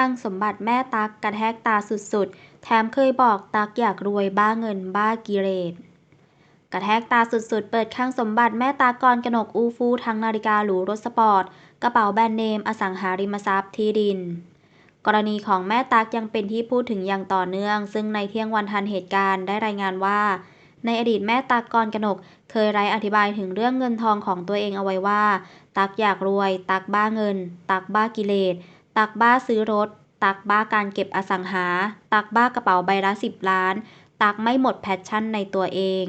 คลังสมบัติแม่ตั๊กกระแทกตาสุดๆ แถมเคยบอกตั๊กอยากรวยบ้าเงินบ้ากิเลสกระแทกตาสุดๆ เปิดคลังสมบัติแม่ตั๊กกรกนกอูฟูทั้งนาฬิกาหรูรถสปอร์ต กระเป๋าแบรนด์เนม อสังหาริมทรัพย์ที่ดิน กรณีของแม่ตักยังเป็นที่พูดถึงอย่างต่อเนื่อง ซึ่งในเที่ยงวันทันเหตุการณ์ได้รายงานว่า ในอดีตแม่ตักกรกนก เคยไร้อธิบายถึงเรื่องเงินทองของตัวเองเอาไว้ว่า ตักอยากรวย ตักบ้าเงิน ตักบ้ากิเลส ตักบ้าซื้อรถ ตักบ้าการเก็บอสังหา ตักบ้ากระเป๋าใบละสิบล้าน ตักไม่หมดแพชชั่นในตัวเอง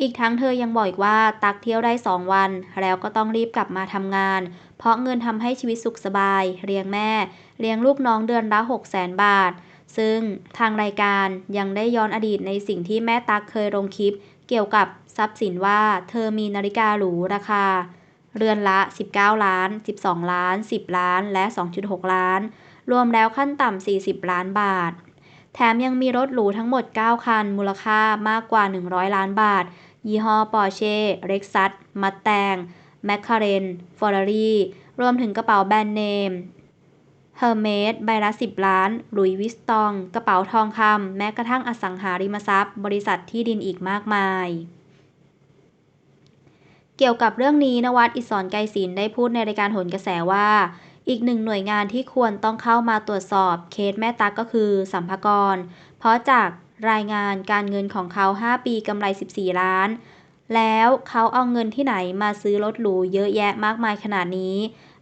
อีกทั้งเธอยังบอกอีกว่า ตักเที่ยวได้สองวัน แล้วก็ต้องรีบกลับมาทำงาน เพราะเงินทำให้ชีวิตสุขสบาย เลี้ยงแม่ เลี้ยงลูกน้องเดือนละหกแสนบาท ซึ่งทางรายการยังได้ย้อนอดีตในสิ่งที่แม่ตักเคยลงคลิป เกี่ยวกับทรัพย์สินว่า เธอมีนาฬิกาหรูราคา เรือนละ 19 ล้าน 12 ล้าน 10 ล้าน และ 2.6 ล้าน รวมแล้วขั้นต่ำ 40 ล้านบาท แถมยังมีรถหรูทั้งหมด 9 คัน มูลค่ามากกว่า 100 ล้านบาท ยี่ห้อปอร์เช่ เร็กซัส มัตแตง แมคคาเรน ฟอร์รารี่ รวมถึงกระเป๋าแบรนด์เนม เฮอร์เมส ใบละ 10 ล้าน หลุยวิสตอง กระเป๋าทองคำ แม้กระทั่งอสังหาริมทรัพย์ บริษัทที่ดินอีกมากมาย เกี่ยวกับเรื่องนี้นวัดอิศรไกรศิลป์ได้พูดในรายการโหนกระแสว่า อีกหนึ่งหน่วยงานที่ควรต้องเข้ามาตรวจสอบเคสแม่ตักก็คือสัมภากร เพราะจากรายงานการเงินของเขา 5 ปีกำไร 14 ล้าน แล้วเขาเอาเงินที่ไหนมาซื้อรถหรูเยอะแยะมากมายขนาดนี้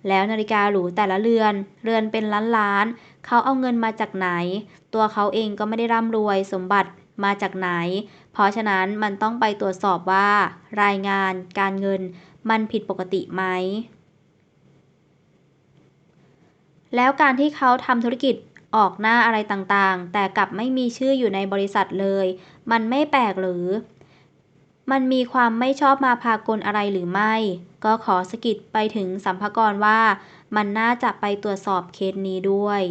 แล้วนาฬิกาหรูแต่ละเรือน เรือนเป็นล้านล้าน เขาเอาเงินมาจากไหน ตัวเขาเองก็ไม่ได้ร่ำรวยสมบัติ มาจากไหน เพราะฉะนั้นมันต้องไปตรวจสอบว่า รายงานการเงินมันผิดปกติไหม แล้วการที่เขาทำธุรกิจออกหน้าอะไรต่างๆ แต่กลับไม่มีชื่ออยู่ในบริษัทเลย มันไม่แปลกหรือ มันมีความไม่ชอบมาพากลอะไรหรือไม่ ก็ขอสกิดไปถึงสัมภากรว่า มันน่าจะไปตรวจสอบเคสนี้ด้วย